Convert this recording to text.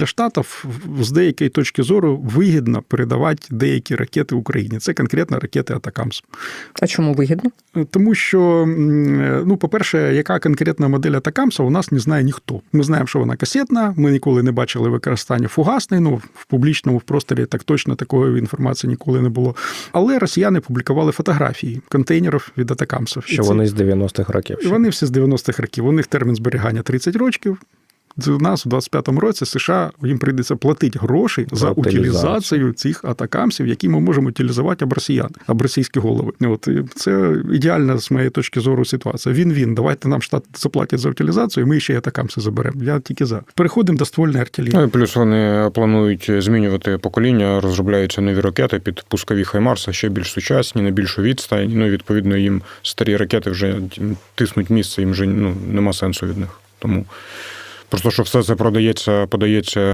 Для штатів з деякої точки зору вигідно передавати деякі ракети Україні. Це конкретно ракети Атакамс. А чому вигідно? Тому що, ну, по-перше, яка конкретна модель Атакамса, у нас не знає ніхто. Ми знаємо, що вона касетна, ми ніколи не бачили використання фугасної. Ну, в публічному просторі так точно такої інформації ніколи не було. Але росіяни публікували фотографії контейнерів від Атакамсів. І Що це- вони з 90-х років. ще. Вони всі з 90-х років. У них термін зберігання 30 років. У нас у 25-му році США їм прийдеться платити гроші за утилізацію. утилізацію цих атакамсів, які ми можемо утилізувати об росіян, об російські голови. От це ідеальна з моєї точки зору ситуація. Він він. Давайте нам штат заплатять за утилізацію, ми ще й атакамси заберемо. Я тільки за. Переходимо до ствольної артилерії. Ну і плюс вони планують змінювати покоління, розробляються нові ракети під пускові Хаймарса, ще більш сучасні, на більшу відстань. Ну відповідно їм старі ракети вже тиснуть місце, їм вже ну, нема сенсу від них. Тому просто що все це продається, подається